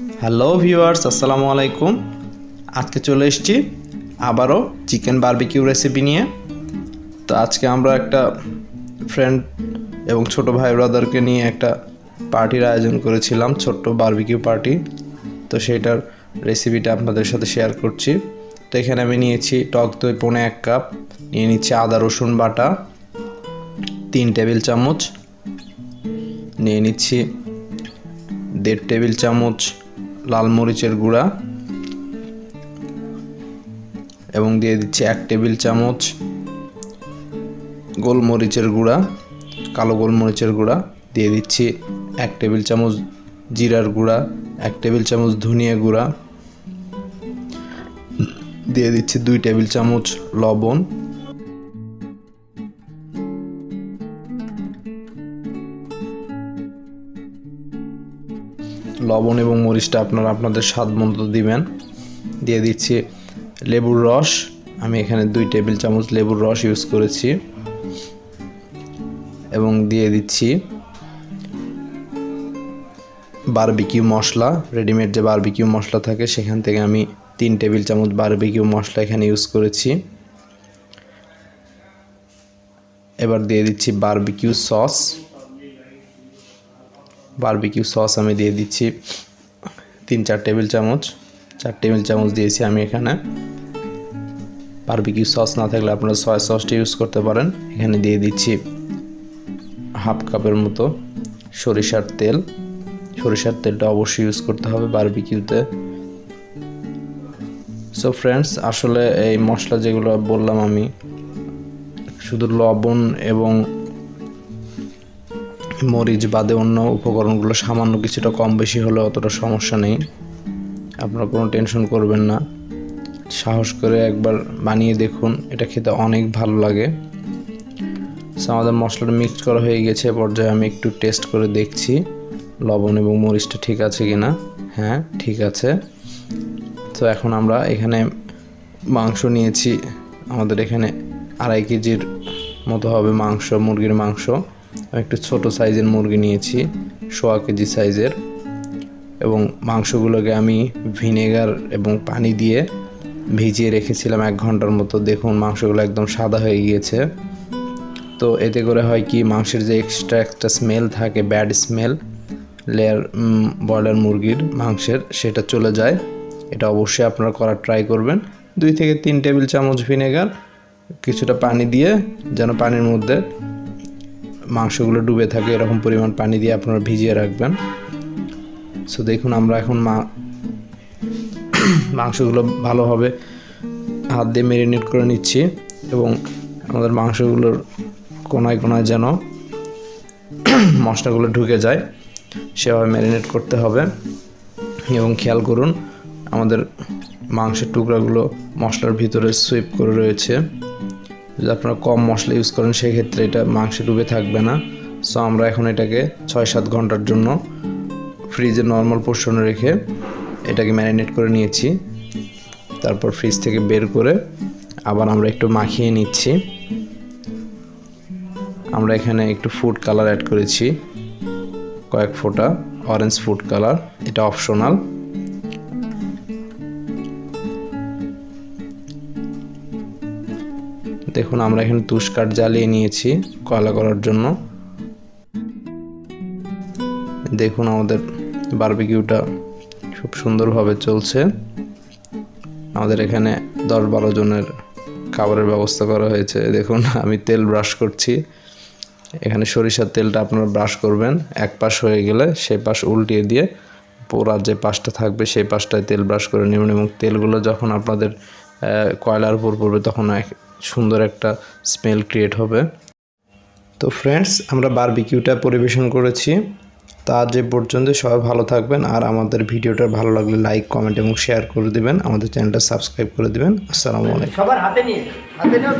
Hello viewers আসসালামু আলাইকুম। আজকে চলে এসেছি আবারও চিকেন বারবিকিউ রেসিপি নিয়ে। তো আজকে আমরা একটা ফ্রেন্ড এবং ছোট ভাই ব্রাদারকে নিয়ে একটা পার্টির আয়োজন করেছিলাম, ছোট্ট বারবিকিউ পার্টি তো সেইটার রেসিপিটা আপনাদের সাথে শেয়ার করছি। তো এখানে আমি নিয়েছি টক দই পনে এক কাপ নিয়ে নিচ্ছি আদা, রসুন বাটা, তিন টেবিল চামচ, নিয়ে নিচ্ছি দেড় টেবিল চামচ লাল মরিচের গুঁড়া এবং দিয়ে দিচ্ছি এক টেবিল চামচ গোলমরিচের গুঁড়া, কালো গোলমরিচের গুঁড়া। দিয়ে দিচ্ছি এক টেবিল চামচ জিরার গুঁড়া, এক টেবিল চামচ ধনিয়া গুঁড়া। দিয়ে দিচ্ছি দুই টেবিল চামচ লবণ। লবণ এবং মরিচটা আপনারা আপনাদের স্বাদ মতো দিবেন। দিয়ে দিচ্ছি লেবুর রস। আমি এখানে দুই টেবিল চামচ লেবুর রস ইউজ করেছি। এবং দিয়ে দিচ্ছি বারবিকিউ মশলা। রেডিমেড যে বারবিকিউ মশলা থাকে, সেখান থেকে আমি তিন টেবিল চামচ বারবিকিউ মশলা এখানে ইউজ করেছি। এবার দিয়ে দিচ্ছি বারবিকিউ সস। বারবিকিউ সস আমি দিয়ে দিচ্ছি তিন, চার টেবিল চামচ। চার টেবিল চামচ দিয়েছি আমি এখানে। বারবিকিউ সস না থাকলে আপনারা সয়া সসটা ইউজ করতে পারেন। এখানে দিয়ে দিচ্ছি হাফ কাপের মতো সরিষার তেল। সরিষার তেলটা অবশ্যই ইউজ করতে হবে বারবিকিউতে। সো ফ্রেন্ডস আসলে এই মশলা যেগুলো বললাম আমি, শুধু লবণ এবং মরিচ বাদে অন্য উপকরণগুলো সামান্য কিছুটা কম বেশি হলে অতটা সমস্যা নেই। আপনারা কোনো টেনশন করবেন না। সাহস করে একবার বানিয়ে দেখুন, এটা খেতে অনেক ভালো লাগে। আমাদের মশলাটা মিক্স করা হয়ে গেছে পর্যায়ে আমি একটু টেস্ট করে দেখছি, লবণ এবং মরিচটা ঠিক আছে কি না হ্যাঁ ঠিক আছে। তো এখন আমরা এখানে মাংস নিয়েছি। আমাদের এখানে আড়াই কেজির মতো হবে মাংস, মুরগির মাংস। একটু ছোট সাইজের মুরগি নিয়েছি, সোয়া কেজি সাইজের। এবং মাংসগুলোকে আমি ভিনেগার এবং পানি দিয়ে ভিজিয়ে রেখেছিলাম এক ঘণ্টার মতো। দেখুন, মাংসগুলো একদম সাদা হয়ে গিয়েছে। তো এতে করে হয় কি, মাংসের যে এক্সট্রা একটা স্মেল থাকে ব্যাড স্মেল লেয়ার ব্রয়লার মুরগির মাংসের, সেটা চলে যায়। এটা অবশ্যই আপনারা করার ট্রাই করবেন। দুই থেকে তিন টেবিল চামচ ভিনেগার, কিছুটা পানি দিয়ে যেন পানির মধ্যে মাংসগুলো ডুবে থাকে, এরকম পরিমাণ পানি দিয়ে আপনারা ভিজিয়ে রাখবেন। সো দেখুন আমরা এখন মা, মাংসগুলো ভালোভাবে হাত দিয়ে মেরিনেট করে নিচ্ছি এবং আমাদের মাংসগুলোর কোনায় কোনায় যেন মশলাগুলো ঢুকে যায়, সেভাবে ম্যারিনেট করতে হবে। এবং খেয়াল করুন, আমাদের মাংসের টুকরাগুলো মশলার ভিতরে সুইপ করে রয়েছে। আপনারা কম মশলা ইউজ করেন, সেক্ষেত্রে এটা মাংসে ডুবে থাকবে না। সো আমরা এখন এটাকে ছয় সাত ঘণ্টার জন্য ফ্রিজে নর্মাল পোর্শনে রেখে এটাকে ম্যারিনেট করে নিয়েছি। তারপর ফ্রিজ থেকে বের করে আবার আমরা একটু মাখিয়ে নিচ্ছি। আমরা এখানে একটু ফুড কালার অ্যাড করেছি। কয়েক ফোঁটা অরেঞ্জ ফুড কালার এটা অপশনাল দেখুন, আমরা এখানে তুষকাঠ জ্বালিয়ে নিয়েছি কয়লা করার জন্য। দেখুন, আমাদের বারবিকিউটা খুব সুন্দরভাবে চলছে। আমাদের এখানে দশ বারো জনের খাবারের ব্যবস্থা করা হয়েছে। দেখুন, আমি তেল ব্রাশ করছি। এখানে সরিষার তেলটা আপনারা ব্রাশ করবেন। এক পাশ হয়ে গেলে সেই পাশ উল্টিয়ে দিয়ে পোড়া যে পাশটা থাকবে, সেই পাশটায় তেল ব্রাশ করে নেবেন এবং তেলগুলো যখন আপনাদের কয়লার উপর পড়বে তখন সুন্দর একটা স্মেল ক্রিয়েট হবে। তো ফ্রেন্ডস আমরা বারবিকিউটা পরিবেশন করেছি। তা যে পর্যন্ত সবাই ভালো থাকবেন আর আমাদের ভিডিওটা ভালো লাগলে লাইক কমেন্ট এবং শেয়ার করে দিবেন। আমাদের চ্যানেলটা সাবস্ক্রাইব করে দিবেন। আসসালামু আলাইকুম। সবার হাতে নিয়ে। হাতে নিয়েও